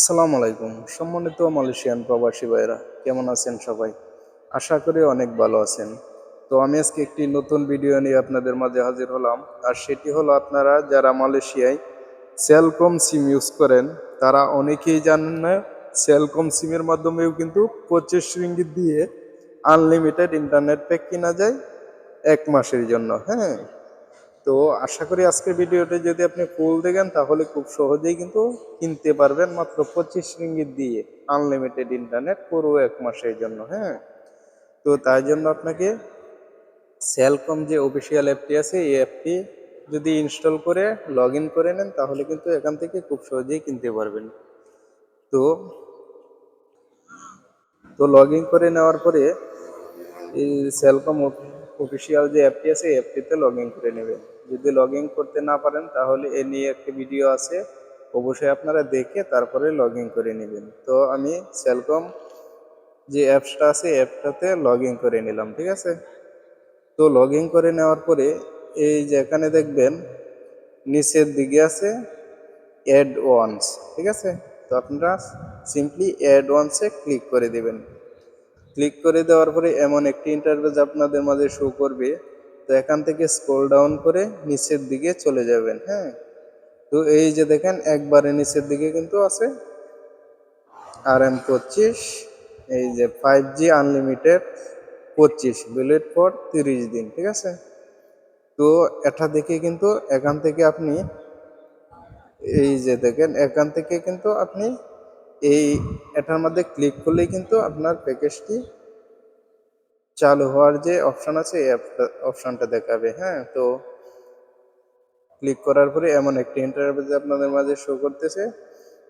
আসসালামু আলাইকুম। সম্মানিত মালয়েশিয়ান প্রবাসী ভাইরা কেমন আছেন সবাই? আশা করি অনেক ভালো আছেন। তো আমি আজকে একটি নতুন ভিডিও নিয়ে আপনাদের মাঝে হাজির হলাম, আর সেটি হলো আপনারা যারা মালয়েশিয়ায় সেলকম সিম ইউজ করেন, তারা অনেকেই জানেন না, সেলকম সিমের মাধ্যমেও কিন্তু পঁচিশ রিঙ্গিত দিয়ে আনলিমিটেড ইন্টারনেট প্যাক কিনা যায় এক মাসের জন্য হ্যাঁ? তো আশা করি আজকের ভিডিওটা যদি আপনি ফুল দেখেন, তাহলে খুব সহজেই কিন্তু কিনতে পারবেন মাত্র পঁচিশ রিঙ্গিত দিয়ে আনলিমিটেড ইন্টারনেট পুরো এক মাসের জন্য হ্যাঁ? তো তাই জন্য আপনাকে সেলকম যে অফিসিয়াল অ্যাপটি আছে, এই অ্যাপটি যদি ইনস্টল করে লগ করে নেন, তাহলে কিন্তু এখান থেকে খুব সহজেই কিনতে পারবেন। তো তো লগ করে নেওয়ার পরে এই সেলকম অফিসিয়াল যে অ্যাপটি আছে, এই অ্যাপটিতে লগ করে নেবেন। যদি লগ করতে না পারেন, তাহলে এ নিয়ে একটি ভিডিও আছে। অবশ্যই আপনারা দেখে তারপরে লগ করে নেবেন। তো আমি সেলকম যে অ্যাপসটা আছে অ্যাপটাতে লগ করে নিলাম, ঠিক আছে? তো লগ করে নেওয়ার পরে, এই যে এখানে দেখবেন, নিচের দিকে আছে অ্যাড ওয়ান্স ঠিক আছে? তো আপনারা সিম্পলি অ্যাড ওয়ান্সে ক্লিক করে দেবেন। ক্লিক করে দেওয়ার পরে এমন একটি ইন্টারভেজ আপনাদের মাঝে শো করবে। তো এখান থেকে স্ক্রল ডাউন করে নিচের দিকে চলে যাবেন হ্যাঁ? তো এই যে দেখেন, একবারে নিচের দিকে কিন্তু আছে। আর এম পঁচিশ, এই যে ফাইভ জি আনলিমিটেড পঁচিশ বিলেট ফর তিরিশ দিন, ঠিক আছে? তো এটা দেখে কিন্তু এখান থেকে আপনি, এই যে দেখেন, এখান থেকে কিন্তু আপনি এই এটার মধ্যে ক্লিক করলেই কিন্তু আপনার প্যাকেজটি চালু হওয়ার যে অপশান আছে, এই অপশানটা দেখাবে হ্যাঁ? তো ক্লিক করার পরে এমন একটি ইন্টারভিউ আপনাদের মাঝে শো করতেছে।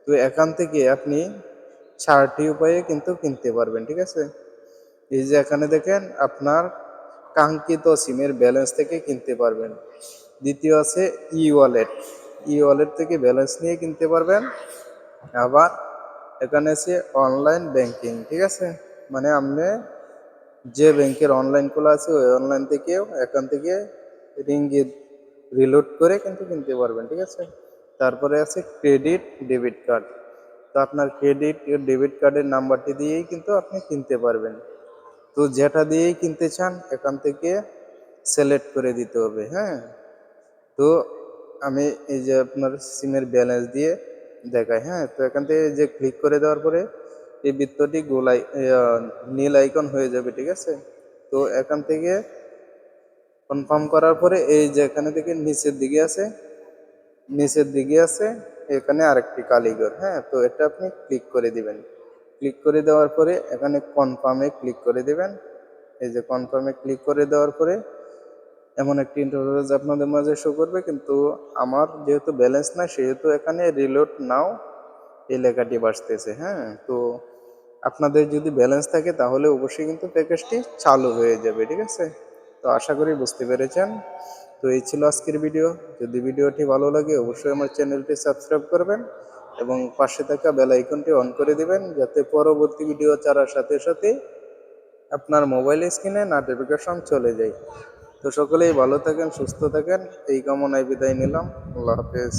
তো এখান থেকে আপনি চারটি উপায়ে কিন্তু কিনতে পারবেন, ঠিক আছে? এই যে এখানে দেখেন, আপনার কাঙ্ক্ষিত সিমের ব্যালেন্স থেকে কিনতে পারবেন। দ্বিতীয় আছে ই ওয়ালেট ই ওয়ালেট থেকে ব্যালেন্স নিয়ে কিনতে পারবেন। আবার এখানে আছে অনলাইন ব্যাংকিং ঠিক আছে? মানে আপনি যে ব্যাংকের অনলাইন খোলা আছে, ওই অনলাইন থেকেও এখান থেকে রিঙ্গিত রিলোড করে কিন্তু কিনতে পারবেন, ঠিক আছে? তারপরে আছে ক্রেডিট ডেবিট কার্ড তো আপনার ক্রেডিট ডেবিট কার্ডের নাম্বারটি দিয়েই কিন্তু আপনি কিনতে পারবেন। তো যেটা দিয়েই কিনতে চান, এখান থেকে সিলেক্ট করে দিতে হবে হ্যাঁ? তো আমি এই যে আপনার সিমের ব্যালেন্স দিয়ে দেখাই হ্যাঁ? তো এখান থেকে যে ক্লিক করে দেওয়ার পরে এই বৃত্তটি গোলাই নীল আইকন হয়ে যাবে, ঠিক আছে? তো এখান থেকে কনফার্ম করার পরে এই যে এখানে থেকে নিচের দিকে আছে, নিচের দিকে আছে, এখানে আরেকটি কালীঘর হ্যাঁ? তো এটা আপনি ক্লিক করে দিবেন। ক্লিক করে দেওয়ার পরে এখানে কনফার্মে ক্লিক করে দেবেন। এই যে কনফার্মে ক্লিক করে দেওয়ার পরে এমন একটি ইন্টারভিউজ আপনাদের মাঝে শো করবে, কিন্তু আমার যেহেতু ব্যালেন্স নাই, সেহেতু এখানে রিলোড নাও, এই লেখাটি বাসতেছে হ্যাঁ? তো আপনাদের যদি ব্যালেন্স থাকে, তাহলে অবশ্যই কিন্তু প্যাকেজটি চালু হয়ে যাবে, ঠিক আছে? তো আশা করি বুঝতে পেরেছেন। তো এই ছিল আজকের ভিডিও যদি ভিডিওটি ভালো লাগে, অবশ্যই আমার চ্যানেলটি সাবস্ক্রাইব করবেন এবং পাশে থাকা বেল আইকনটি অন করে দিবেন, যাতে পরবর্তী ভিডিও ছাড়ার সাথে সাথে আপনার মোবাইল স্ক্রিনে নোটিফিকেশন চলে যায়। তো সকলেই ভালো থাকেন, সুস্থ থাকেন। এই কামনায় বিদায় নিলাম। আল্লাহ হাফেজ।